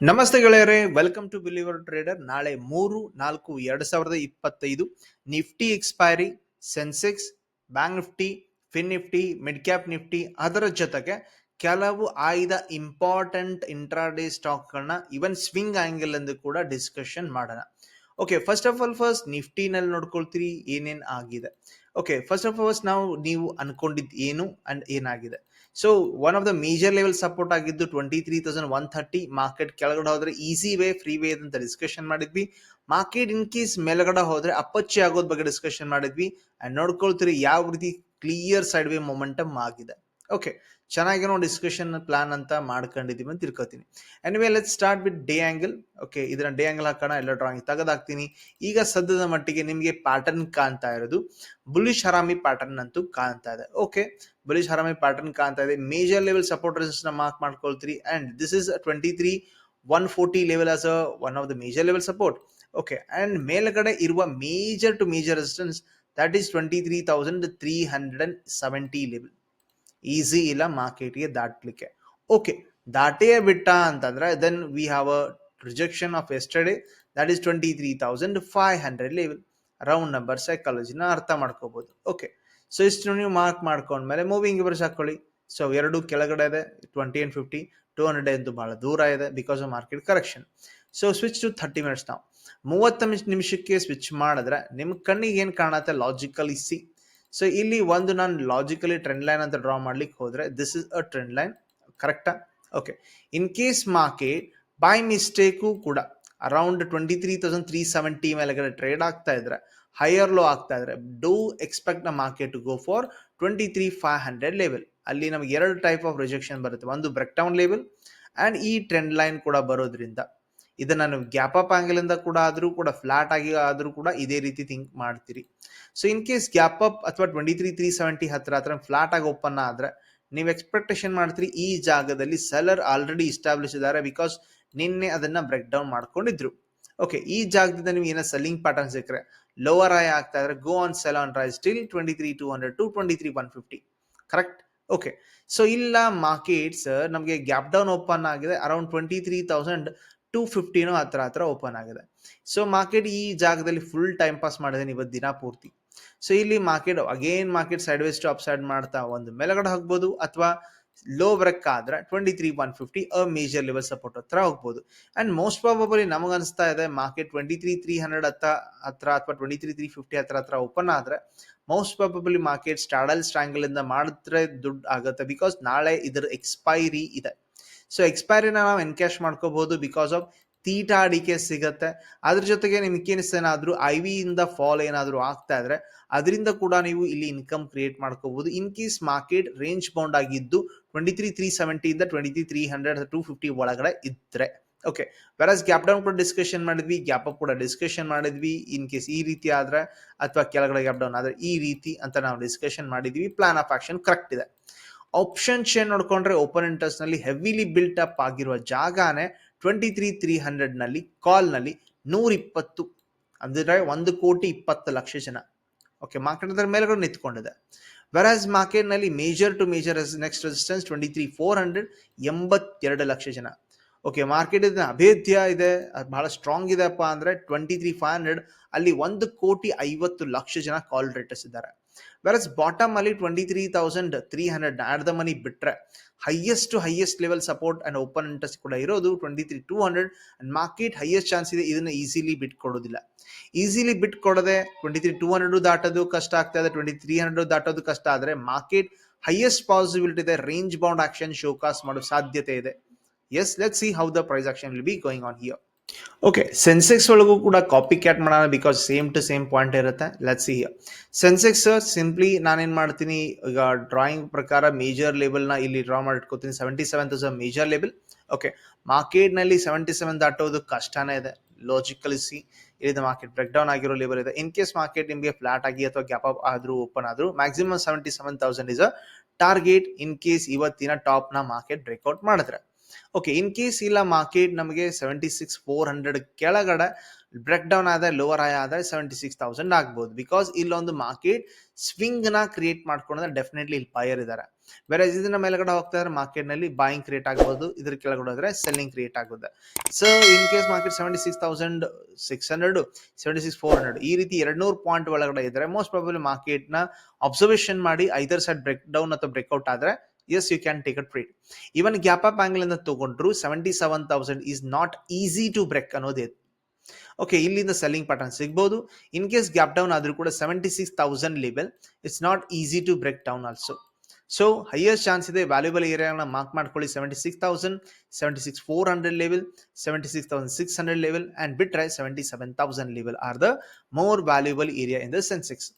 ನಮಸ್ತೆ ಗೆಳೆಯರೇ welcome to believer trader ನಾಳೆ ಮೂರು, ನಾಲ್ಕು, ಎರಡ್ ಸಾವಿರದ ಇಪ್ಪತ್ತೈದು, Nifty expiry Sensex bank Nifty fin Nifty mid cap Nifty, ಅದರ ಜೊತೆಗೆ ಕೆಲವು ಆಯ್ದ ಇಂಪಾರ್ಟೆಂಟ್ ಇಂಟ್ರಾಡೇ ಸ್ಟಾಕ್ಗಳನ್ನ ಇವನ್ ಸ್ವಿಂಗ್ ಆಂಗಲ್ ಎಂದು ಕೂಡ ಡಿಸ್ಕಷನ್ ಮಾಡೋಣ. Okay first of all first ನಿಫ್ಟಿನಲ್ಲಿ ನೋಡ್ಕೊಳ್ತೀರಿ ಏನೇನ್ ಆಗಿದೆ? Okay first of all first ನಾವು, ನೀವು ಅನ್ಕೊಂಡಿದ್ ಏನು ಅಂಡ್ ಏನಾಗಿದೆ? So one of the major level support ಆಗಿದ್ದು twenty three thousand one thirty market ಕೆಳಗಡೆ ಹೋದ್ರೆ ಈಸಿ ವೇ ಫ್ರೀ ವೇ ಅಂತ ಡಿಸ್ಕಷನ್ ಮಾಡಿದ್ವಿ. ಮಾರ್ಕೆಟ್ ಇನ್ ಕೇಸ್ ಮೇಲ್ಗಡೆ ಹೋದ್ರೆ ಅಪ್ಪಚ್ಚಿ ಆಗೋದ್ ಬಗ್ಗೆ ಡಿಸ್ಕಷನ್ ಮಾಡಿದ್ವಿ. ಅಂಡ್ ನೋಡ್ಕೊಳ್ತೀರಿ, ಯಾವ ರೀತಿ ಕ್ಲಿಯರ್ ಸೈಡ್ ವೇ ಮೊಮೆಂಟಮ್ ಆಗಿದೆ. ಓಕೆ ಚೆನ್ನಾಗಿ ನಾವು ಡಿಸ್ಕಷನ್ ಪ್ಲಾನ್ ಅಂತ ಮಾಡ್ಕೊಂಡಿದೀವಿ ಅಂತ ತಿಳ್ಕೊತೀನಿ. Anyway let start with day angle okay ಇದನ್ನ ಡೇ ಆಂಗಲ್ ಹಾಕೋಣ, ಎಲ್ಲ ಡ್ರಾಯಿಂಗ್ ತೆಗೆದಾಕ್ತೀನಿ. ಈಗ ಸದ್ಯದ ಮಟ್ಟಿಗೆ ನಿಮಗೆ ಪ್ಯಾಟರ್ನ್ ಕಾಣ್ತಾ ಇರೋದು. ಬುಲಿಶ್ ಹರಾಮಿ ಪ್ಯಾಟರ್ನ್ ಅಂತೂ ಕಾಣ್ತಾ ಇದೆ. ಓಕೆ ಬುಲಿಶ್ ಹರಾಮಿ ಪ್ಯಾಟರ್ನ್ ಕಾಣ್ತಾ ಇದೆ. ಮೇಜರ್ ಲೆವೆಲ್ ಸಪೋರ್ಟ್ ರೆಸಿಸ್ಟ್ನ mark ಮಾಡ್ಕೊಳ್ತೀರಿ. And this is twenty three one forty level as a one of the major level support okay and ಮೇಲ್ಗಡೆ ಇರುವ major two major resistance that is twenty three thousand three hundred and seventy level easy ಇಲ್ಲ, ಮಾರ್ಕೆಟ್ಗೆ ದಾಟ್ಲಿಕ್ಕೆ. Okay ದಾಟೇ ಬಿಟ್ಟ ಅಂತಂದ್ರೆ then we have a rejection of yesterday that is twenty three thousand five hundred level round number ಸೈಕಾಲಜಿನ ಅರ್ಥ ಮಾಡ್ಕೋಬಹುದು okay so ಇಷ್ಟು ನೀವು ಮಾರ್ಕ್ ಮಾಡ್ಕೊಂಡ್ಮೇಲೆ ಮೂವಿಂಗ್ ಇವರ್ಸ್ ಹಾಕೊಳ್ಳಿ ಸೊ ಎರಡು ಕೆಳಗಡೆ ಇದೆ twenty and fifty two hundred ಅಂತೂ ಬಹಳ ದೂರ ಇದೆ because of market correction so switch to thirty minutes ನಾವು ಮೂವತ್ತು ನಿಮಿಷ ನಿಮಿಷಕ್ಕೆ ಸ್ವಿಚ್ ಮಾಡಿದ್ರೆ ನಿಮ್ಮ ಕಣ್ಣಿಗೆ ಏನು ಕಾಣತ್ತೆ? ಲಾಜಿಕಲಿ ಸಿ ಸೊ ಇಲ್ಲಿ ಒಂದು ನಾನು ಲಾಜಿಕಲಿ ಟ್ರೆಂಡ್ ಲೈನ್ ಅಂತ ಡ್ರಾ ಮಾಡ್ಲಿಕ್ಕೆ ಹೋದ್ರೆ this is a trend line ಕರೆಕ್ಟಾ okay in case market by mistake ಕೂಡ around twenty three thousand three seventy ಮೇಲೆಗಡೆ ಟ್ರೇಡ್ ಆಗ್ತಾ ಇದ್ರೆ ಹೈಯರ್ ಲೋ ಆಗ್ತಾ ಇದ್ರೆ do ಎಕ್ಸ್ಪೆಕ್ಟ್ನ market to go for twenty three five hundred level ಅಲ್ಲಿ ನಮಗೆ ಎರಡು ಟೈಪ್ ಆಫ್ ರಿಜೆಕ್ಷನ್ ಬರುತ್ತೆ. ಒಂದು ಬ್ರೆಕ್ ಡೌನ್ ಲೆವೆಲ್ ಅಂಡ್ ಈ ಟ್ರೆಂಡ್ ಲೈನ್ ಕೂಡ ಬರೋದ್ರಿಂದ ಇದನ್ನ ನೀವು ಗ್ಯಾಪ್ ಅಪ್ ಆಂಗಲ್ ಇಂದ ಕೂಡ ಆದ್ರೂ ಕೂಡ, ಫ್ಲಾಟ್ ಆಗಿ ಆದ್ರೂ ಕೂಡ ಇದೇ ರೀತಿ ಥಿಂಕ್ ಮಾಡ್ತೀರಿ. So in case gap up ಅಥವಾ ಟ್ವೆಂಟಿ ತ್ರೀ ತ್ರೀ ಸೆವೆಂಟಿ ಹತ್ರ ಹತ್ರ ಫ್ಲಾಟ್ ಆಗಿ ಓಪನ್ ಆದ್ರೆ ನೀವು ಎಕ್ಸ್ಪೆಕ್ಟೇಷನ್ ಮಾಡ್ತೀರಿ ಈ ಜಾಗದಲ್ಲಿ ಸೆಲ್ಲರ್ ಆಲ್ರೆಡಿ ಇಸ್ಟಾಬ್ಲಿಷ್ ಇದ್ದಾರೆ ಬಿಕಾಸ್ ನಿನ್ನೆ ಅದನ್ನ ಬ್ರೇಕ್ ಡೌನ್ ಮಾಡ್ಕೊಂಡಿದ್ರು. ಓಕೆ ಈ ಜಾಗದಿಂದ ನೀವು ಏನೋ ಸೆಲ್ಲಿಂಗ್ ಪ್ಯಾಟರ್ನ್ ಸಿಕ್ಕರೆ ಲೋವರ್ ಆಯ್ ಆಗ್ತಾ ಇದ್ರೆ go on sell on rise still twenty three two hundred to twenty three one fifty correct okay so ಇಲ್ಲ ಮಾರ್ಕೆಟ್ಸ್ ನಮಗೆ ಗ್ಯಾಪ್ ಡೌನ್ ಓಪನ್ ಆಗಿದೆ around twenty three thousand two ಫಿಫ್ಟಿನೋ ಹತ್ರ ಹತ್ರ ಓಪನ್ ಆಗಿದೆ. So market ಈ ಜಾಗದಲ್ಲಿ ಫುಲ್ ಟೈಮ್ ಪಾಸ್ ಮಾಡಿದೆ ಇವತ್ತು ದಿನ ಪೂರ್ತಿ. ಸೊ ಇಲ್ಲಿ market again market sideways upside ಮಾಡ್ತಾ ಒಂದು ಮೇಲಗಡೆ ಹೋಗ್ಬೋದು ಅಥವಾ ಲೋ ಬ್ರೆಕ್ ಆದ್ರೆ twenty three one fifty a major level support ಹತ್ರ ಹೋಗ್ಬೋದು. ಅಂಡ್ ಮೋಸ್ಟ್ ಪ್ರಾಬಬಲಿ ನಮಗೆ ಅನಿಸ್ತಾ ಇದೆ market twenty three three hundred ಹತ್ತ ಹತ್ರ ಅಥವಾ ಟ್ವೆಂಟಿ ತ್ರೀ ತ್ರೀ ಫಿಫ್ಟಿ ಹತ್ರ ಹತ್ರ ಓಪನ್ ಆದ್ರೆ most probably market straddle strangle ಇಂದ ಮಾಡಿದ್ರೆ ದುಡ್ಡು ಆಗುತ್ತೆ ಬಿಕಾಸ್ ನಾಳೆ ಇದರ ಎಕ್ಸ್ಪೈರಿ ಇದೆ. ಸೊ ಎಕ್ಸ್ಪೈರಿನ ನಾವು ಎನ್ಕ್ಯಾಶ್ ಮಾಡ್ಕೋಬಹುದು ಬಿಕಾಸ್ ಆಫ್ ತೀಟಾ ಅಡಿಕೆ ಸಿಗತ್ತೆ. ಅದ್ರ ಜೊತೆಗೆ ನಿಮ್ಗೆ ಕೇನಿಸ್ ಏನಾದ್ರು ಐ ವಿ ಇಂದ ಫಾಲ್ ಏನಾದರೂ ಆಗ್ತಾ ಇದ್ರೆ ಅದರಿಂದ ಕೂಡ ನೀವು ಇಲ್ಲಿ ಇನ್ಕಮ್ ಕ್ರಿಯೇಟ್ ಮಾಡ್ಕೋಬಹುದು in case market range bound ಆಗಿದ್ದು ಟ್ವೆಂಟಿ ತ್ರೀ ತ್ರೀ ಸೆವೆಂಟಿ ಇಂದ twenty three three hundred two fifty ಒಳಗಡೆ ಇದ್ರೆ. ಓಕೆ ವೆರಸ್ ಗ್ಯಾಪ್ ಡೌನ್ ಕೂಡ ಡಿಸ್ಕಷನ್ ಮಾಡಿದ್ವಿ ಗ್ಯಾಪ್ ಅಪ್ ಕೂಡ ಡಿಸ್ಕಷನ್ ಮಾಡಿದ್ವಿ. ಇನ್ ಕೇಸ್ ಈ ರೀತಿ ಆದ್ರೆ ಅಥವಾ ಕೆಳಗಡೆ ಗ್ಯಾಪ್ ಡೌನ್ ಆದ್ರೆ ಈ ರೀತಿ ಅಂತ ನಾವು ಡಿಸ್ಕಷನ್ ಮಾಡಿದ್ವಿ. ಪ್ಲಾನ್ ಆಫ್ ಆಕ್ಷನ್ ಕರೆಕ್ಟ್ ಇದೆ. ಆಪ್ಷನ್ ಶೇರ್ ನೋಡ್ಕೊಂಡ್ರೆ ಓಪನ್ ಇಂಟ್ರೆಸ್ಟ್ನಲ್ಲಿ ಹೆವಿಲಿ ಬಿಲ್ಟ್ ಅಪ್ ಆಗಿರುವ ಜಾಗನೇ ಟ್ವೆಂಟಿ ತ್ರೀ ತ್ರೀ ಹಂಡ್ರೆಡ್ನಲ್ಲಿ ಕಾಲ್ನಲ್ಲಿ ನೂರ ಇಪ್ಪತ್ತು ಅಂದ್ರೆ ಒಂದು ಕೋಟಿ ಇಪ್ಪತ್ತು ಲಕ್ಷ ಜನ. ಓಕೆ ಮಾರ್ಕೆಟ್ ಅದರ ಮೇಲ್ಗಡೆ ನಿಂತ್ಕೊಂಡಿದೆ. ವೆರಾಸ್ ಮಾರ್ಕೆಟ್ನಲ್ಲಿ major to major next resistance twenty three four hundred ಎಂಬತ್ತೆರಡು ಲಕ್ಷ ಜನ. ಓಕೆ ಮಾರ್ಕೆಟ್ ಇದನ್ನ ಅಭೇದ್ಯ ಇದೆ ಬಹಳ ಸ್ಟ್ರಾಂಗ್ ಇದೆಪ್ಪ ಅಂದ್ರೆ ಟ್ವೆಂಟಿ ತ್ರೀ ಫೈವ್ ಹಂಡ್ರೆಡ್ ಅಲ್ಲಿ ಒಂದು ಕೋಟಿ ಐವತ್ತು ಲಕ್ಷ ಜನ ಕಾಲ್ ರೇಟರ್ಸ್ ಇದ್ದಾರೆ. ವೆರಸ್ ಬಾಟಮ್ ಅಲ್ಲಿ twenty three thousand three hundred at the money ಬಿಟ್ರೆ highest to highest level support and open interest ಕೂಡ ಇರೋದು twenty three two hundred and market highest chance ಇದೆ ಇದನ್ನ ಈಸಿಲಿ ಬಿಟ್ಕೊಡೋದಿಲ್ಲ ಈಸಿಲಿ ಬಿಟ್ ಕೊಡದೆ ಟ್ವೆಂಟಿ ತ್ರೀ ಟೂ ಹಂಡ್ರೆಡ್ ದಾಟೋದು ಕಷ್ಟ ಆಗ್ತಾ ಇದೆ ಟ್ವೆಂಟಿ ತ್ರೀ ಹಂಡ್ರೆಡ್ ದಾಟೋದು ಕಷ್ಟ ಆದರೆ ಮಾರ್ಕೆಟ್ ಹೈಯೆಸ್ಟ್ ಪಾಸಿಬಿಲಿಟಿ ಇದೆ ರೇಂಜ್ ಬೌಂಡ್ ಆಕ್ಷನ್ ಶೋಕಾಸ್ ಮಾಡೋ ಸಾಧ್ಯತೆ ಇದೆ yes let see how the price action will be going on here okay Sensex ಒಳಗೂ ಕೂಡ ಕಾಪಿ ಕ್ಯಾಟ್ ಮಾಡೋಣ because same to same point ಇರುತ್ತೆ. ಲೆಟ್ಸ್ ಸಿ ಸೆನ್ಸೆಕ್ಸ್ ಸಿಂಪ್ಲಿ ನಾನೇನ್ ಮಾಡ್ತೀನಿ? ಈಗ ಡ್ರಾಯಿಂಗ್ ಪ್ರಕಾರ ಮೇಜರ್ ಲೆವೆಲ್ನ ಇಲ್ಲಿ ಡ್ರಾ ಮಾಡಿ ಇಟ್ಕೋತೀನಿ seventy seven thousand major level okay ಮಾರ್ಕೆಟ್ನಲ್ಲಿ ಸೆವೆಂಟಿ ಸೆವೆನ್ ದಾಟೋದು ಕಷ್ಟನೇ ಇದೆ. ಲಾಜಿಕಲಿ ಸಿ ಇಲ್ಲಿ ಮಾರ್ಕೆಟ್ ಬ್ರೇಕ್ ಡೌನ್ ಆಗಿರೋ ಲೆವೆಲ್ ಇದೆ. ಇನ್ ಕೇಸ್ ಮಾರ್ಕೆಟ್ ನಿಮಗೆ ಫ್ಲಾಟ್ ಆಗಿ ಅಥವಾ ಗ್ಯಾಪ್ ಅಪ್ ಆದ್ರೂ ಓಪನ್ ಆದ್ರು maximum seventy seven thousand is a target in case ಇವತ್ತಿನ ಟಾಪ್ನ ಮಾರ್ಕೆಟ್ ಬ್ರೇಕ್ಔಟ್ ಮಾಡಿದ್ರೆ. ಓಕೆ ಇನ್ ಕೇಸ್ ಇಲ್ಲ ಮಾರ್ಕೆಟ್ ನಮಗೆ ಸೆವೆಂಟಿ ಸಿಕ್ಸ್ ಫೋರ್ ಹಂಡ್ರೆಡ್ ಕೆಳಗಡೆ ಬ್ರೇಕ್ ಡೌನ್ ಆದರೆ ಲೋವರ್ ಆಯ ಸೆವೆಂಟಿ ಸಿಕ್ಸ್ ತೌಸಂಡ್ ಆಗ್ಬೋದು. ಬಿಕಾಸ್ ಇಲ್ಲೊಂದು ಮಾರ್ಕೆಟ್ ಸ್ವಿಂಗ್ನ ಕ್ರಿಯೇಟ್ ಮಾಡ್ಕೊಂಡ್ರೆ ಡೆಫಿನೆಟ್ಲಿ ಇಲ್ಲಿ ಬಯರ್ ಇದ್ದಾರೆ ಬೇರೆ ಇದನ್ನ ಮೇಲ್ಗಡೆ ಹೋಗ್ತಾ ಇದ್ರೆ ಮಾರ್ಕೆಟ್ನಲ್ಲಿ ಬಾಯಿಂಗ್ ಕ್ರಿಯೇಟ್ ಆಗ್ಬೋದು, ಇದ್ರ ಕೆಳಗಡೆ ಹೋದ್ರೆ ಸೆಲ್ಲಿಂಗ್ ಕ್ರಿಯೇಟ್ ಆಗುತ್ತೆ. So in case market seventy six thousand six hundred seventy six four hundred ಈ ರೀತಿ ಎರಡ್ನೂರು ಪಾಯಿಂಟ್ ಒಳಗಡೆ ಇದ್ರೆ ಮೋಸ್ಟ್ ಪ್ರಾಬಬ್ಲಿ ಮಾರ್ಕೆಟ್ನ ಅಬ್ಸರ್ವೇಷನ್ ಮಾಡಿ ಐದರ್ ಸೈಡ್ ಬ್ರೇಕ್ ಡೌನ್ ಅಥವಾ ಬ್ರೇಕ್ಔಟ್ ಆದ್ರೆ as you can take a trade even gap up angle ಇಂದ ತಗೊಂಡ್ರು seventy seven thousand is not easy to break ಅನ್ನೋದೇ. ಓಕೆ ಇಲ್ಲಿಂದ ಸೆಲ್ಲಿಂಗ್ ಪ್ಯಾಟರ್ನ್ ಸಿಗ್ಬೋದು. ಇನ್ ಕೇಸ್ ಗ್ಯಾಪ್ ಡೌನ್ ಆದ್ರೂ ಕೂಡ seventy six thousand level it's not easy to break down also so highest chance ಇದೆ valuable ಏರಿಯಾನ mark ಮಾಡ್ಕೊಳ್ಳಿ. Seventy six thousand seventy six four hundred level seventy six thousand six hundred level and ಬಿಟ್ರೆ seventy seven thousand level are the more valuable area in the sensex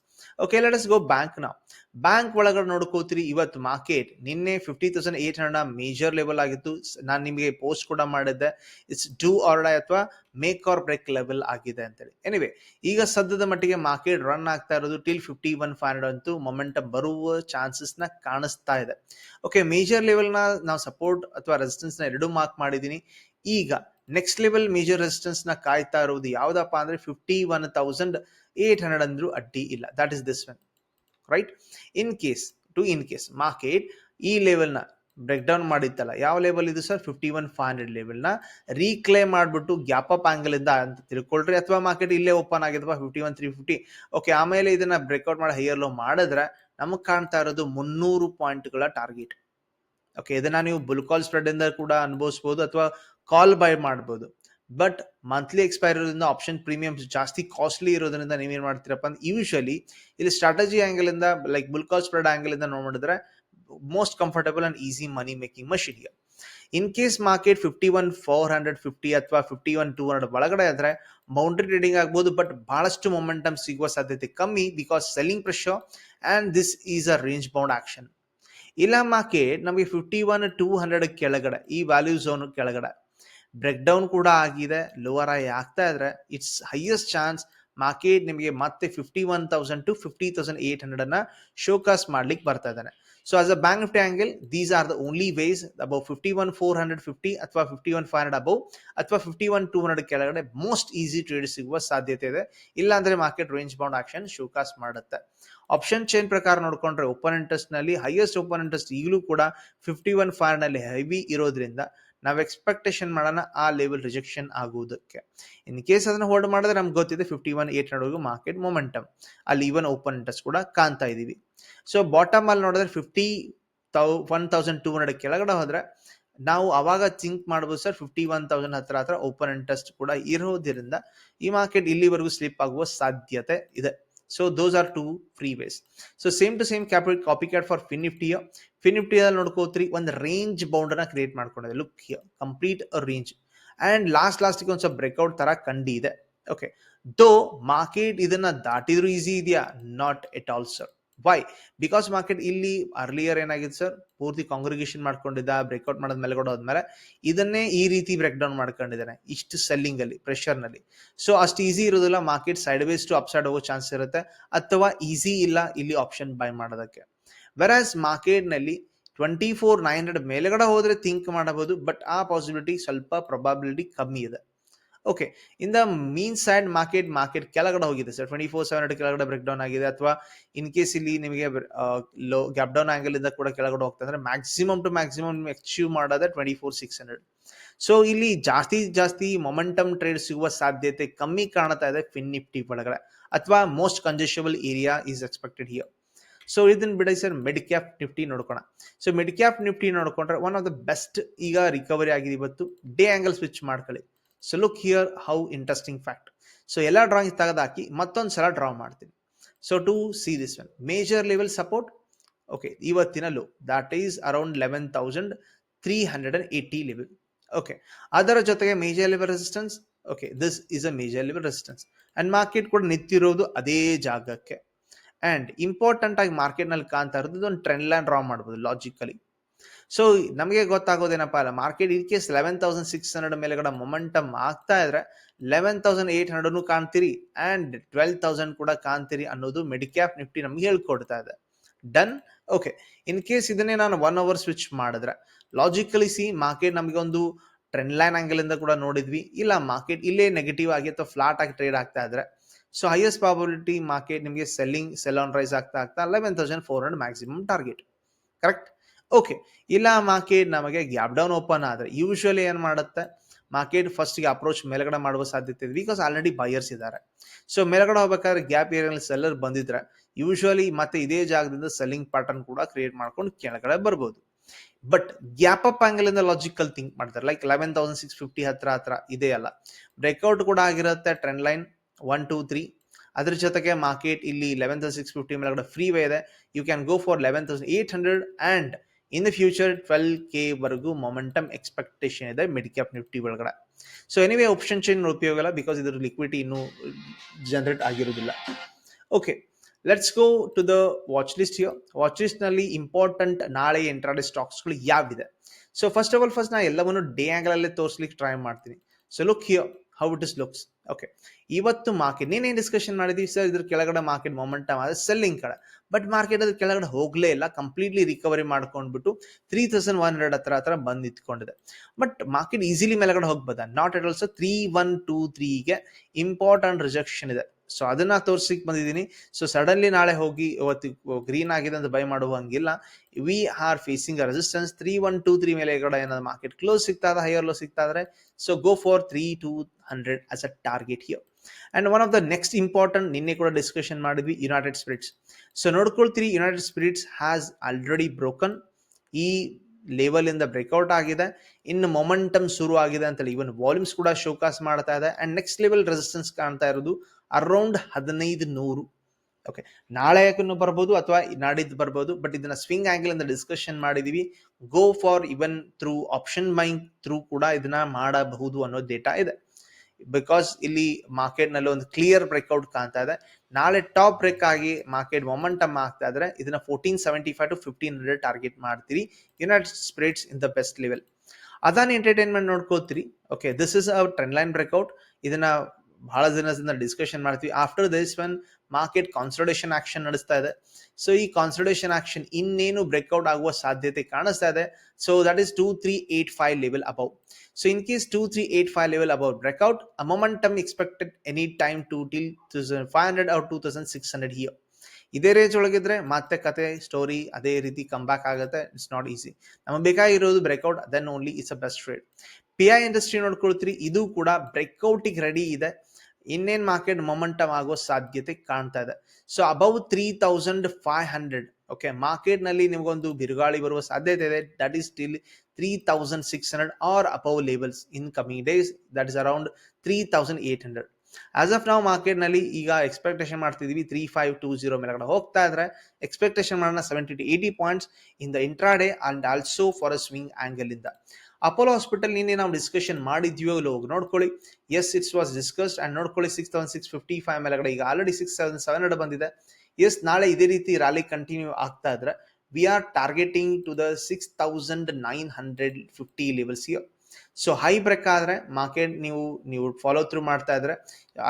okay let us go bank ನಾವು bank ಒಳಗಡೆ ನೋಡ್ಕೋತೀರಿ ಇವತ್ತು market ನಿನ್ನೆ fifty thousand eight hundred major level ಆಗಿತ್ತು. ನಾನು ನಿಮಗೆ post ಕೂಡ ಮಾಡಿದ್ದೆ. ಇಟ್ಸ್ ಡೂ ಆರ್ ಡೈ ಅಥವಾ ಮೇಕ್ ಆರ್ ಬ್ರೇಕ್ ಲೆವೆಲ್ ಆಗಿದೆ ಅಂತೇಳಿ. ಎನಿವೆ ಈಗ ಸದ್ಯದ ಮಟ್ಟಿಗೆ ಮಾರ್ಕೆಟ್ ರನ್ ಆಗ್ತಾ ಇರೋದು till fifty one five hundred ಅಂತೂ ಮೊಮೆಂಟಮ್ ಬರುವ ಚಾನ್ಸಸ್ನ ಕಾಣಿಸ್ತಾ ಇದೆ. ಓಕೆ ಮೇಜರ್ ಲೆವೆಲ್ನ ನಾವು ಸಪೋರ್ಟ್ ಅಥವಾ ರೆಸಿಸ್ಟೆನ್ಸ್ನ ಎರಡು ಮಾರ್ಕ್ ಮಾಡಿದೀನಿ ಈಗ ನೆಕ್ಸ್ಟ್ ಲೆವೆಲ್ ಮೇಜರ್ ರೆಸಿಸ್ಟೆನ್ಸ್ನ ಕಾಯ್ತಾ ಇರೋದು ಯಾವ್ದಪ್ಪ ಅಂದ್ರೆ fifty one thousand eight hundred ಅಂದ್ರೂ ಅಡ್ಡಿ ಇಲ್ಲ. That is this one right in case to in case market ಈ ಲೆವೆಲ್ನ ಬ್ರೇಕ್ ಡೌನ್ ಮಾಡಿತ್ತಲ್ಲ, ಯಾವ ಲೆವೆಲ್ ಇದು sir fifty one five hundred ಲೆವೆಲ್ನ reclaim ಮಾಡಿಬಿಟ್ಟು ಗ್ಯಾಪ್ ಅಪ್ ಆಂಗಲ್ ಇಂದ ಅಂತ ತಿಳ್ಕೊಳ್ರಿ. ಅಥವಾ ಮಾರ್ಕೆಟ್ ಇಲ್ಲೇ open ಆಗಿದಪ್ಪ fifty one three fifty okay ಆಮೇಲೆ ಇದನ್ನ ಬ್ರೇಕ್ಔಟ್ ಮಾಡಿ ಹೈಯರ್ ಲೋ ಮಾಡಿದ್ರೆ ನಮಗೆ ಕಾಣ್ತಾ ಇರೋದು ಮುನ್ನೂರು ಪಾಯಿಂಟ್ಗಳ ಟಾರ್ಗೆಟ್ ಓಕೆ ಇದನ್ನ ನೀವು ಬುಲ್ಕಾಲ್ ಸ್ಪ್ರೆಡ್ ಇಂದ ಕೂಡ ಅನುಭವಿಸಬಹುದು ಅಥವಾ ಕಾಲ್ ಬೈ ಮಾಡ್ಬೋದು. ಬಟ್ ಮಂತ್ಲಿ ಎಕ್ಸ್ಪೈರ್ ಇರೋದ್ರಿಂದ ಆಪ್ಷನ್ ಪ್ರೀಮಿಯಮ್ಸ್ ಜಾಸ್ತಿ ಕಾಸ್ಟ್ಲಿ ಇರೋದ್ರಿಂದ ನೀವೇನ್ ಮಾಡ್ತೀರಪ್ಪ ಅಂದ್ರೆ ಯೂಶಲಿ ಇಲ್ಲಿ ಸ್ಟ್ರಾಟಜಿ ಆ್ಯಂಗಲ್ ಇಂದ like bull call spread angle ಇಂದ ನೋಡಿದ್ರೆ most comfortable and easy money making machine in case market fifty one four hundred fifty ಅಥವಾ ಫಿಫ್ಟಿ ಒನ್ ಟೂ ಹಂಡ್ರೆಡ್ ಒಳಗಡೆ ಆದರೆ ಬೌಂಡ್ರಿ ಟ್ರೇಡಿಂಗ್ ಆಗ್ಬೋದು ಬಟ್ ಬಹಳಷ್ಟು ಮೊಮೆಂಟಮ್ ಸಿಗುವ ಸಾಧ್ಯತೆ ಕಮ್ಮಿ because selling pressure and this is a range bound action ಇಲ್ಲ market ನಮಗೆ ಫಿಫ್ಟಿ ಒನ್ ಟೂ ಹಂಡ್ರೆಡ್ ಕೆಳಗಡೆ, ಈ ವ್ಯಾಲ್ಯೂ ಝೋನ್ ಕೆಳಗಡೆ ಬ್ರೇಕ್ ಡೌನ್ ಕೂಡ ಆಗಿದೆ ಲೋವರ್ ಆಗಿ ಆಗ್ತಾ ಇದ್ರೆ ಇಟ್ಸ್ ಹೈಯೆಸ್ಟ್ ಚಾನ್ಸ್ ಮಾರ್ಕೆಟ್ ನಿಮಗೆ ಮತ್ತೆ fifty one thousand to fifty thousand eight hundred ಅನ್ನ ಶೋಕಾಸ್ ಮಾಡ್ಲಿಕ್ಕೆ ಬರ್ತಾ ಇದ್ದಾನೆ. So as a bank Nifty angle these are the only ways above fifty one four hundred fifty ಅಥವಾ fifty one five hundred above ಅಥವಾ fifty one two hundred ಕೆಳಗಡೆ most easy trade ಸಿಗುವ ಸಾಧ್ಯತೆ ಇದೆ. ಇಲ್ಲ ಅಂದ್ರೆ market range bound action showcase ಮಾಡುತ್ತೆ. Option chain ಪ್ರಕಾರ ನೋಡ್ಕೊಂಡ್ರೆ ಓಪನ್ ಇಂಟ್ರೆಸ್ಟ್ನಲ್ಲಿ ಹೈಯೆಸ್ಟ್ ಓಪನ್ ಇಂಟ್ರೆಸ್ಟ್ ಈಗಲೂ ಕೂಡ ಫಿಫ್ಟಿ ಒನ್ ಫೈವ್ನಲ್ಲಿ ಹೆವಿ ಇರೋದ್ರಿಂದ ನಾವು ಎಕ್ಸ್ಪೆಕ್ಟೇಷನ್ ಮಾಡೋಣ, ಆ ಲೆವೆಲ್ ರಿಜೆಕ್ಷನ್ ಆಗುವುದಕ್ಕೆ. ಇನ್ ಕೇಸ್ ಅದನ್ನ ಹೋಲ್ಡ್ ಮಾಡಿದ್ರೆ ನಮ್ಗೆ ಗೊತ್ತಿದೆ fifty one eight hundred market momentum ಅಲ್ಲಿ ಈವನ್ ಓಪನ್ ಇಂಟ್ರೆಸ್ಟ್ ಕೂಡ ಕಾಣ್ತಾ ಇದೀವಿ. ಸೊ ಬಾಟಮ್ ಅಲ್ಲಿ ನೋಡಿದ್ರೆ fifty thou one thousand two hundred ಕೆಳಗಡೆ ಹೋದ್ರೆ ನಾವು ಅವಾಗ ಥಿಂಕ್ ಮಾಡ್ಬೋದು ಸರ್ ಫಿಫ್ಟಿ ಒನ್ ತೌಸಂಡ್ ಹತ್ರ ಹತ್ರ ಓಪನ್ ಇಂಟ್ರೆಸ್ಟ್ ಕೂಡ ಇರೋದ್ರಿಂದ ಈ ಮಾರ್ಕೆಟ್ ಇಲ್ಲಿವರೆಗೂ ಸ್ಲಿಪ್ ಆಗುವ ಸಾಧ್ಯತೆ ಇದೆ. So those are two three ways so same to same capital copy cat for fin ನಿಫ್ಟಿಯಲ್ಲಿ ನೋಡ್ಕೋತ್ರಿ ಒಂದು ರೇಂಜ್ ಬೌಂಡರ್ನ ಕ್ರಿಯೇಟ್ ಮಾಡ್ಕೊಂಡಿದೆ look complete range and last ಲಾಸ್ಟಿಗೆ ಒಂದು ಸ್ವಲ್ಪ ಬ್ರೇಕ್ಔಟ್ ತರ ಕಂಡಿದೆ ಓಕೆ ದೋ ಮಾರ್ಕೆಟ್ ಇದನ್ನ ದಾಟಿದ್ರು ಈಸಿ ಇದೆಯಾ? Not at all sir why because market ಇಲ್ಲಿ ಅರ್ಲಿಯರ್ ಏನಾಗಿದೆ ಸರ್ ಪೂರ್ತಿ ಕಾಂಗ್ರಿಗೇಷನ್ ಮಾಡ್ಕೊಂಡಿದ್ದ ಬ್ರೇಕ್ಔಟ್ ಮಾಡಿದ ಮೇಲೆ ಹೋದ್ಮೇಲೆ ಇದನ್ನೇ ಈ ರೀತಿ ಬ್ರೇಕ್ ಡೌನ್ ಮಾಡ್ಕೊಂಡಿದ್ದಾರೆ ಇಷ್ಟು ಸೆಲ್ಲಿಂಗ್ ಅಲ್ಲಿ ಪ್ರೆಷರ್ನಲ್ಲಿ. ಸೊ ಅಷ್ಟು ಈಸಿ ಇರೋದಿಲ್ಲ market sideways to upside ಹೋಗೋ ಚಾನ್ಸ್ ಇರುತ್ತೆ, ಅಥವಾ ಈಸಿ ಇಲ್ಲ, ಇಲ್ಲಿ ಆಪ್ಷನ್ ಬೈ ಮಾಡೋದಕ್ಕೆ. ವೆರಾಸ್ ಮಾರ್ಕೆಟ್ನಲ್ಲಿ ಟ್ವೆಂಟಿ ಫೋರ್ ನೈನ್ ಹಂಡ್ರೆಡ್ ಮೇಲೆಗಡೆ ಹೋದ್ರೆ ಥಿಂಕ್ ಮಾಡಬಹುದು ಬಟ್ ಆ ಪಾಸಿಬಿಲಿಟಿ ಸ್ವಲ್ಪ ಪ್ರೊಬಾಬಿಲಿಟಿ ಕಮ್ಮಿ ಇದೆ. Okay in the mean sand market market ಕೆಳಗಡೆ ಹೋಗಿದೆ ಸರ್ ಟ್ವೆಂಟಿ ಫೋರ್ ಸೆವೆನ್ ಕೆಳಗಡೆ ಬ್ರೇಕ್ ಡೌನ್ ಆಗಿದೆ ಅಥವಾ ಇನ್ ಕೇಸ್ ಇಲ್ಲಿ ನಿಮಗೆ ಲೋ ಗ್ಯಾಪ್ ಡೌನ್ ಆಂಗಲ್ ಇಂದ ಕೂಡ ಕೆಳಗಡೆ ಹೋಗ್ತಾ ಅಂದ್ರೆ ಮ್ಯಾಕ್ಸಿಮಮ್ ಟು ಮ್ಯಾಕ್ಸಿಮಮ್ ಅಚೀವ್ ಮಾಡೋದೇ twenty four six hundred so ಇಲ್ಲಿ ಜಾಸ್ತಿ ಜಾಸ್ತಿ ಮೊಮೆಂಟಮ್ ಟ್ರೇಡ್ ಸಿಗುವ ಸಾಧ್ಯತೆ ಕಮ್ಮಿ ಕಾಣ್ತಾ ಇದೆ ಫಿನ್ ನಿಫ್ಟಿ ಒಳಗಡೆ ಅಥವಾ most congestible area is expected here so ಇದನ್ನ ಬಿಡಿ ಸರ್ ಮಿಡ್ ಕ್ಯಾಪ್ ನಿಫ್ಟಿ ನೋಡ್ಕೋಣ. ಸೊ ಮಿಡ್ ಕ್ಯಾಪ್ ನಿಫ್ಟಿ ನೋಡ್ಕೊಂಡ್ರೆ ಒನ್ ಆಫ್ ದ ಬೆಸ್ಟ್ ಈಗ ರಿಕವರಿ ಆಗಿದೆ ಇವತ್ತು. ಡೇ ಆಂಗಲ್ ಸ್ವಿಚ್ ಮಾಡ್ಕೊಳ್ಳಿ. So look here how interesting fact so ಎಲ್ಲ ಡ್ರಾಯಿಂಗ್ ತೆಗೆದಾಕಿ ಮತ್ತೊಂದು ಸಲ ಡ್ರಾ ಮಾಡ್ತೀನಿ. So to see this one major level support okay ಇವತ್ತಿನ low that is around eleven thousand three hundred and eighty level okay ಅದರ ಜೊತೆಗೆ major level resistance okay this is a major level resistance and market ಕೂಡ ನಿಂತಿರೋದು ಅದೇ ಜಾಗಕ್ಕೆ. And important ಆಗಿ ಮಾರ್ಕೆಟ್ನಲ್ಲಿ ಕಾಣ್ತಾ ಇರೋದು ಒಂದು ಟ್ರೆಂಡ್ ಲೈನ್ ಡ್ರಾ ಮಾಡ್ಬೋದು ಲಾಜಿಕಲಿ ಸೊ ನಮಗೆ ಗೊತ್ತಾಗೋದೇನಪ್ಪ ಅಲ್ಲ market in case eleven thousand six hundred ಮೇಲೆಗಡೆ ಮೊಮೆಂಟಮ್ ಆಗ್ತಾ ಇದ್ರೆ ಲೆವೆನ್ ತೌಸಂಡ್ ಏಟ್ ಹಂಡ್ರೆಡ್ ಕಾಣ್ತೀರಿ ಅಂಡ್ ಟ್ವೆಲ್ ತೌಸಂಡ್ ಕೂಡ ಕಾಣ್ತೀರಿ ಅನ್ನೋದು ಮೆಡಿಕ್ಯಾಪ್ ನಿಫ್ಟಿ ನಮ್ಗೆ ಹೇಳ್ಕೊಡ್ತಾ ಇದೆ. ಡನ್ ಓಕೆ ಇನ್ ಕೇಸ್ ಇದನ್ನೇ ನಾನು ಒನ್ ಅವರ್ ಸ್ವಿಚ್ ಮಾಡಿದ್ರೆ ಲಾಜಿಕಲಿ ಸಿ ಮಾರ್ಕೆಟ್ ನಮಗೆ ಒಂದು ಟ್ರೆಂಡ್ ಲೈನ್ ಆಂಗಲ್ ಇಂದ ಕೂಡ ನೋಡಿದ್ವಿ. ಇಲ್ಲ ಮಾರ್ಕೆಟ್ ಇಲ್ಲೇ ನೆಗೆಟಿವ್ ಆಗಿ ಅಥವಾ ಫ್ಲಾಟ್ ಆಗಿ ಟ್ರೇಡ್ ಆಗ್ತಾ ಇದ್ರೆ ಸೊ ಹೈಯೆಸ್ಟ್ ಪ್ರಾಬಿಲಿಟಿ ಮಾರ್ಕೆಟ್ ನಿಮಗೆ ಸೆಲ್ಲಿಂಗ್ ಸೆಲ್ ಆನ್ ರೈಸ್ ಆಗ್ತಾ ಆಗ್ತಾ eleven thousand four hundred maximum target correct okay ಇಲ್ಲ, ಮಾರ್ಕೆಟ್ ನಮಗೆ ಗ್ಯಾಪ್ ಡೌನ್ ಓಪನ್ ಆದರೆ ಯೂಶುವಲಿ ಏನು ಮಾಡುತ್ತೆ? ಮಾರ್ಕೆಟ್ ಫಸ್ಟ್ಗೆ ಅಪ್ರೋಚ್ ಮೇಲ್ಗಡೆ ಮಾಡುವ ಸಾಧ್ಯತೆ ಇದೆ. ಬಿಕಾಸ್ ಆಲ್ರೆಡಿ ಬಯರ್ಸ್ ಇದ್ದಾರೆ ಸೊ ಮೇಲ್ಗಡೆ ಹೋಗ್ಬೇಕಾದ್ರೆ ಗ್ಯಾಪ್ ಏರಿಯಲ್ಲಿ ಸೆಲ್ಲರ್ ಬಂದಿದ್ರೆ ಯೂಶುವಲಿ ಮತ್ತೆ ಇದೇ ಜಾಗದಿಂದ ಸೆಲ್ಲಿಂಗ್ ಪ್ಯಾಟರ್ನ್ ಕೂಡ ಕ್ರಿಯೇಟ್ ಮಾಡ್ಕೊಂಡು ಕೆಳಗಡೆ ಬರ್ಬೋದು. ಬಟ್ ಗ್ಯಾಪ್ ಅಪ್ ಆಂಗಲ್ ಇಂದ ಲಾಜಿಕಲ್ ಥಿಂಕ್ ಮಾಡ್ತಾರೆ. Like eleven thousand six fifty ಹತ್ರ ಹತ್ರ ಇದೆ ಅಲ್ಲ. ಬ್ರೇಕ್ಔಟ್ ಕೂಡ ಆಗಿರುತ್ತೆ trend line one two three ಅದ್ರ ಜೊತೆಗೆ ಮಾರ್ಕೆಟ್ ಇಲ್ಲಿ ಲೆವೆನ್ ತೌಸಂಡ್ ಸಿಕ್ಸ್ ಫಿಫ್ಟಿ ಮೇಲ್ಗಡೆ ಫ್ರೀ ವೇ ಇದೆ. You can go for eleven thousand eight hundred and in the future twelve K ವರೆಗೂ ಮೊಮೆಂಟಮ್ ಎಕ್ಸ್ಪೆಕ್ಟೇಷನ್ ಇದೆ ಮಿಡ್ ಕ್ಯಾಪ್ ನಿಫ್ಟಿ ಒಳಗಡೆ ಸೊ ಎನಿವೆ ಆಪ್ಷನ್ ಚೇಂಜ್ ಉಪಯೋಗ ಇಲ್ಲ ಬಿಕಾಸ್ ಇದ್ರ ಲಿಕ್ವಿಡಿಟಿ ಇನ್ನೂ ಜನರೇಟ್ ಆಗಿರೋದಿಲ್ಲ okay let's go to the watch list yo watch ಲಿಸ್ಟ್ನಲ್ಲಿ important ನಾಳೆ ಎಂಟ್ರಾಡೆ ಸ್ಟಾಕ್ಸ್ಗಳು ಯಾವಿದೆ so first of all first ನಾ ಎಲ್ಲವನ್ನು ಡೇ ಆ್ಯಂಗಲಲ್ಲೇ ತೋರಿಸ್ಲಿಕ್ಕೆ ಟ್ರೈ ಮಾಡ್ತೀನಿ. So look here how it is looks okay ಇವತ್ತು ಮಾರ್ಕೆಟ್ ನೀನೇನು ಡಿಸ್ಕಷನ್ ಮಾಡಿದ್ವಿ ಸರ್ ಇದ್ರ ಕೆಳಗಡೆ ಮಾರ್ಕೆಟ್ ಮೊಮೆಂಟಮ್ ಆದ್ರೆ ಸೆಲ್ಲಿಂಗ್ ಕಡೆ. ಬಟ್ ಮಾರ್ಕೆಟ್ ಅದ್ರ ಕೆಳಗಡೆ ಹೋಗಲೇ ಇಲ್ಲ. ಕಂಪ್ಲೀಟ್ಲಿ ರಿಕವರಿ ಮಾಡ್ಕೊಂಡ್ಬಿಟ್ಟು ತ್ರೀ ತೌಸಂಡ್ ಒನ್ ಹಂಡ್ರೆಡ್ ಹತ್ರ ಹತ್ರ ಬಂದ್ ಇತ್ಕೊಂಡಿದೆ. ಬಟ್ ಮಾರ್ಕೆಟ್ ಈಸಿಲಿ ಮೇಲೆಗಡೆ ಹೋಗ್ಬೋದ? Not at also three one two ತ್ರೀಗೆ important rejection ಇದೆ. ಸೊ ಅದನ್ನ ತೋರ್ಸಿಕ್ ಬಂದಿದ್ದೀನಿ. ಸೊ ಸಡನ್ಲಿ ನಾಳೆ ಹೋಗಿ ಇವತ್ತು ಗ್ರೀನ್ ಆಗಿದೆ ಅಂತ ಬೈ ಮಾಡುವ ಹಂಗಿಲ್ಲ we are facing resistance three one two three ಮೇಲೆ ಕಡೆ ಏನಾದ್ರು ಮಾರ್ಕೆಟ್ ಕ್ಲೋಸ್ ಸಿಗ್ತಾ ಇದೆ ಹೈಯರ್ ಲೋ ಸಿಗ್ತಾ ಇದ್ರೆ so go for three two hundred as a target here and one of the next important ನಿನ್ನೆ ಕೂಡ ಡಿಸ್ಕಷನ್ ಮಾಡಿದ್ವಿ United Spirits so ನೋಡ್ಕೊಳ್ತೀರಿ United Spirits has already broken ಈ ಲೆವೆಲ್ ಇಂದ ಬ್ರೇಕ್ಔಟ್ ಆಗಿದೆ. ಇನ್ನು ಮೊಮೆಂಟಮ್ ಶುರು ಆಗಿದೆ ಅಂತೇಳಿ ಇವನ್ ವಾಲ್ಯೂಮ್ಸ್ ಕೂಡ ಶೋಕಾಸ್ ಮಾಡ್ತಾ ಇದೆ. ಅಂಡ್ ನೆಕ್ಸ್ಟ್ ಲೆವೆಲ್ ರೆಸಿಸ್ಟೆನ್ಸ್ ಕಾಣ್ತಾ ಇರೋದು ಅರೌಂಡ್ ಹದಿನೈದು ನೂರು. ಓಕೆ ನಾಳೆ ಬರ್ಬೋದು ಅಥವಾ ನಾಡಿದ್ದು ಬರ್ಬೋದು ಬಟ್ ಇದನ್ನ ಸ್ವಿಂಗ್ ಆಂಗಲ್ ಇಂದ ಡಿಸ್ಕಷನ್ ಮಾಡಿದೀವಿ. Go for even through option mind through ಕೂಡ ಇದನ್ನ ಮಾಡಬಹುದು ಅನ್ನೋ ಡೇಟಾ ಇದೆ. ಬಿಕಾಸ್ ಇಲ್ಲಿ ಮಾರ್ಕೆಟ್ನಲ್ಲಿ ಒಂದು ಕ್ಲಿಯರ್ ಬ್ರೇಕ್ಔಟ್ ಕಾಣ್ತಾ ಇದೆ. ನಾಳೆ ಟಾಪ್ ಬ್ರೇಕ್ ಆಗಿ ಮಾರ್ಕೆಟ್ ಮೊಮೆಂಟಮ್ ಆಗ್ತಾ ಇದ್ರೆ ಇದನ್ನ fourteen seventy five to fifteen hundred target ಮಾಡ್ತೀರಿ. United Spirits in the best level Adani entertainment ನೋಡ್ಕೋತೀರಿ. Okay this is a trend line breakout ಇದನ್ನ ಬಹಳ ದಿನದಿಂದ ಡಿಸ್ಕಷನ್ ಮಾಡ್ತೀವಿ. After this one market consultation action ನಡೆಸ್ತಾ ಇದೆ. ಸೊ ಈ ಕಾನ್ಸಲ್ಟೇಷನ್ ಆಕ್ಷನ್ ಇನ್ನೇನು breakout ಆಗುವ ಸಾಧ್ಯತೆ ಕಾಣಿಸ್ತಾ ಇದೆ. So that is two three eight five level above so in case two three eight five level above breakout a momentum expected any time to till thousand five hundred or two thousand six hundred here ಇದೇ range ಒಳಗಿದ್ರೆ ಮತ್ತೆ ಕತೆ story ಅದೇ ರೀತಿ come back ಆಗುತ್ತೆ. It's not easy ನಮಗೆ ಬೇಕಾಗಿರೋದು breakout then only it's a best trade P I industry ನೋಡ್ಕೊಳ್ತೀರಿ, ಇದು ಕೂಡ ಬ್ರೇಕ್ಔಟಿಗೆ ರೆಡಿ ಇದೆ. ಇನ್ನೇನ್ ಮಾರ್ಕೆಟ್ ಮೊಮೆಂಟಮ್ ಆಗೋ ಸಾಧ್ಯತೆ ಕಾಣ್ತಾ ಇದೆ. So above three thousand five hundred okay ಮಾರ್ಕೆಟ್ನಲ್ಲಿ ನಿಮಗೊಂದು ಬಿರುಗಾಳಿ ಬರುವ ಸಾಧ್ಯತೆ ಇದೆ. That is still three thousand six hundred are above levels in coming days that is around three thousand eight hundred as of ನಾವು ಮಾರ್ಕೆಟ್ನಲ್ಲಿ ಈಗ ಎಕ್ಸ್ಪೆಕ್ಟೇಷನ್ ಮಾಡ್ತಿದೀವಿ ತ್ರೀ ಫೈವ್ ಟೂ ಜೀರೋ ಮೇಲ್ಗಡೆ ಹೋಗ್ತಾ ಇದ್ರೆ ಎಕ್ಸ್ಪೆಕ್ಟೇಷನ್ ಮಾಡೋಣ seventy to eighty points in the intraday and also for a swing angle ಇಂದ. Apollo hospital ನಿನ್ನೆ ನಾವು ಡಿಸ್ಕಷನ್ ಮಾಡಿದ್ವಿ ಇಲ್ಲ ಹೋಗಿ ನೋಡ್ಕೊಳ್ಳಿ. Yes it's was discussed and ನೋಡ್ಕೊಳ್ಳಿ six thousand six fifty five ಮೇಲೆಗಡೆ ಈಗ already six thousand seven hundred ಬಂದಿದೆ. ಎಸ್ ನಾಳೆ ಇದೇ ರೀತಿ ರ್ಯಾಲಿ ಕಂಟಿನ್ಯೂ ಆಗ್ತಾ ಇದ್ರೆ we are targeting to the six thousand nine hundred fifty levels so high break ಆದರೆ ಮಾರ್ಕೆಟ್ ನೀವು ನೀವು ಫಾಲೋ ಥ್ರೂ ಮಾಡ್ತಾ ಇದ್ರೆ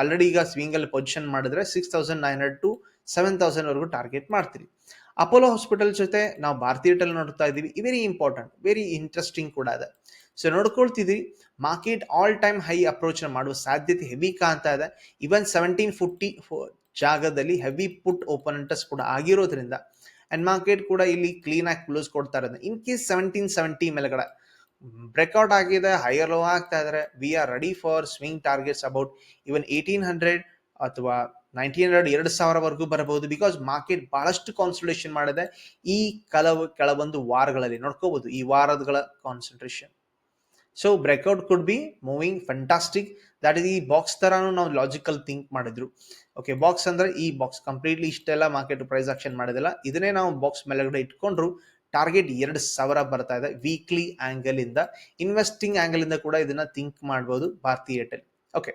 ಆಲ್ರೆಡಿ ಈಗ ಸ್ವಿಂಗ್ ಅಲ್ಲಿ ಪೊಸಿಷನ್ ಮಾಡಿದ್ರೆ six thousand nine hundred to seven thousand ವರೆಗೂ ಟಾರ್ಗೆಟ್ ಮಾಡ್ತೀರಿ. ಅಪೋಲೋ ಹಾಸ್ಪಿಟಲ್ ಜೊತೆ ನಾವು ಭಾರತೀಯ ಟೆಲ್ ನೋಡ್ತಾ ಇದ್ದೀವಿ. ವೆರಿ ಇಂಪಾರ್ಟೆಂಟ್ ವೆರಿ ಇಂಟ್ರೆಸ್ಟಿಂಗ್ ಕೂಡ ಇದೆ. So ನೋಡ್ಕೊಳ್ತಿದ್ರಿ market all time high approach ಮಾಡುವ ಸಾಧ್ಯತೆ ಹೆವಿ ಕಾಣ್ತಾ ಇದೆ. ಇವನ್ ಸೆವೆಂಟೀನ್ ಫಿಫ್ಟಿ ಜಾಗದಲ್ಲಿ ಹೆವಿ ಪುಟ್ ಓಪನೆಂಟಸ್ ಕೂಡ ಆಗಿರೋದ್ರಿಂದ ಅಂಡ್ ಮಾರ್ಕೆಟ್ ಕೂಡ ಇಲ್ಲಿ ಕ್ಲೀನ್ ಆಗಿ ಕ್ಲೋಸ್ ಕೊಡ್ತಾ ಇರೋದು ಇನ್ ಕೇಸ್ ಸೆವೆಂಟೀನ್ ಸೆವೆಂಟಿ ಮೇಲ್ಗಡೆ ಬ್ರೇಕ್ಔಟ್ ಆಗಿದೆ ಹೈಯರ್ ಲೋ ಆಗ್ತಾ ಇದ್ದಾರೆ we are ready for swing targets about even eighteen hundred ಅಥವಾ ನೈನ್ಟೀನ್ ಹಂಡ್ರೆಡ್ ಎರಡು ಸಾವಿರವರೆಗೂ ಬರಬಹುದು ಬಿಕಾಸ್ ಮಾರ್ಕೆಟ್ ಬಹಳಷ್ಟು ಕಾನ್ಸಂಟ್ರೇಷನ್ ಮಾಡಿದೆ ಈ ಕೆಲವು, ಕೆಲವೊಂದು ವಾರಗಳಲ್ಲಿ. ನೋಡ್ಕೋಬಹುದು ಈ ವಾರಗಳ concentration so breakout could be moving fantastic that is ಈ ಬಾಕ್ಸ್ ತರಾನು ನಾವು ಲಾಜಿಕಲ್ ಥಿಂಕ್ ಮಾಡಿದ್ರು. ಓಕೆ ಬಾಕ್ಸ್ ಅಂದ್ರೆ ಈ ಬಾಕ್ಸ್ ಕಂಪ್ಲೀಟ್ಲಿ ಇಷ್ಟೆಲ್ಲ ಮಾರ್ಕೆಟ್ ಪ್ರೈಸ್ ಆಕ್ಷನ್ ಮಾಡಿದಿಲ್ಲ. ಇದನ್ನೇ ನಾವು ಬಾಕ್ಸ್ ಮೇಲೆಗಡೆ ಇಟ್ಕೊಂಡ್ರು ಟಾರ್ಗೆಟ್ ಎರಡು ಸಾವಿರ ಬರ್ತಾ ಇದೆ. ವೀಕ್ಲಿ ಆಂಗಲ್ ಇಂದ ಇನ್ವೆಸ್ಟಿಂಗ್ ಆಂಗಲ್ ಇಂದ ಕೂಡ ಇದನ್ನ ಥಿಂಕ್ ಮಾಡಬಹುದು Bharti Airtel. Okay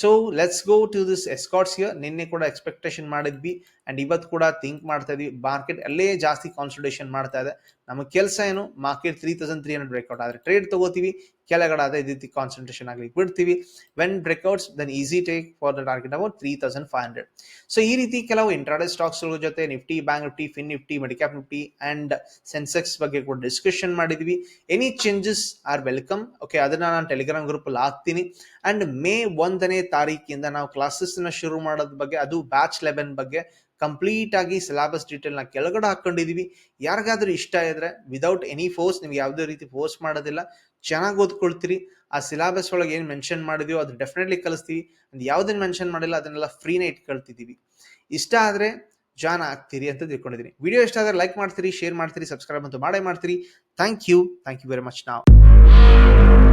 so let's go to this Escorts year ನಿನ್ನೆ ಕೂಡ ಎಕ್ಸ್ಪೆಕ್ಟೇಷನ್ ಮಾಡಿದ್ವಿ. ಅಂಡ್ ಇವತ್ತು ಕೂಡ ಥಿಂಕ್ ಮಾಡ್ತಾ ಇದ್ವಿ. ಮಾರ್ಕೆಟ್ ಅಲ್ಲೇ ಜಾಸ್ತಿ ಕಾನ್ಸಂಟ್ರೇಷನ್ ಮಾಡ್ತಾ ಇದೆ. ನಮ್ಮ ಕೆಲಸ ಏನು? Market three thousand three hundred breakout ಆದರೆ ಟ್ರೇಡ್ ತಗೋತೀವಿ. ಕೆಳಗಡೆ ಅದೇ ರೀತಿ ಕಾನ್ಸಂಟ್ರೇಷನ್ ಆಗಲಿ ಬಿಡ್ತೀವಿ. When breakouts then easy take for the target about three thousand five hundred so ಈ ರೀತಿ ಕೆಲವು ಇಂಟ್ರಾಡೆ ಸ್ಟಾಕ್ಸ್ಗಳ ಜೊತೆ Nifty bank Nifty fin Nifty midcap Nifty and Sensex ಬಗ್ಗೆ ಕೂಡ ಡಿಸ್ಕಷನ್ ಮಾಡಿದ್ವಿ. Any changes are welcome okay ಅದನ್ನ ನಾನು ಟೆಲಿಗ್ರಾಮ್ ಗ್ರೂಪಲ್ಲಿ ಹಾಕ್ತೀನಿ. ಅಂಡ್ ಮೇ ಒಂದನೇ ತಾರೀಕಿಂದ ನಾವು ಕ್ಲಾಸಸ್ನ ಶುರು ಮಾಡೋದ್ ಬಗ್ಗೆ, ಅದು ಬ್ಯಾಚ್ ಲೆವೆನ್ ಬಗ್ಗೆ ಕಂಪ್ಲೀಟ್ ಆಗಿ ಸಿಲಾಬಸ್ ಡೀಟೇಲ್ನ ಕೆಳಗಡೆ ಹಾಕೊಂಡಿದೀವಿ. ಯಾರಿಗಾದ್ರೂ ಇಷ್ಟ ಇದ್ರೆ ವಿದೌಟ್ ಎನಿ ಫೋರ್ಸ್ ನಿಮ್ಗೆ ಯಾವುದೇ ರೀತಿ ಫೋರ್ಸ್ ಮಾಡೋದಿಲ್ಲ, ಚೆನ್ನಾಗಿ ಓದ್ಕೊಳ್ತೀರಿ. ಆ ಸಿಲಾಬಸ್ ಒಳಗೆ ಏನು ಮೆನ್ಷನ್ ಮಾಡಿದೀವೋ ಅದು ಡೆಫಿನೆಟ್ಲಿ ಕಲಿಸ್ತೀವಿ. ಅಂಡ್ ಯಾವ್ದನ್ನ ಮೆನ್ಷನ್ ಮಾಡಿಲ್ಲ, ಅದನ್ನೆಲ್ಲ ಫ್ರೀನೇ ಇಟ್ಕೊಳ್ತಿದ್ದೀವಿ ಇಷ್ಟ ಆದ್ರೆ ಜಾನ್ ಆಗ್ತೀರಿ ಅಂತ ತಿಳ್ಕೊಂಡಿದ್ದೀನಿ ವಿಡಿಯೋ ಇಷ್ಟ ಆದ್ರೆ ಲೈಕ್ ಮಾಡ್ತೀರಿ ಶೇರ್ ಮಾಡ್ತೀರಿ ಸಬ್ಸ್ಕ್ರೈಬ್ ಅಂತೂ ಮಾಡೇ ಮಾಡ್ತೀರಿ. Thank you thank you very much ನಾವು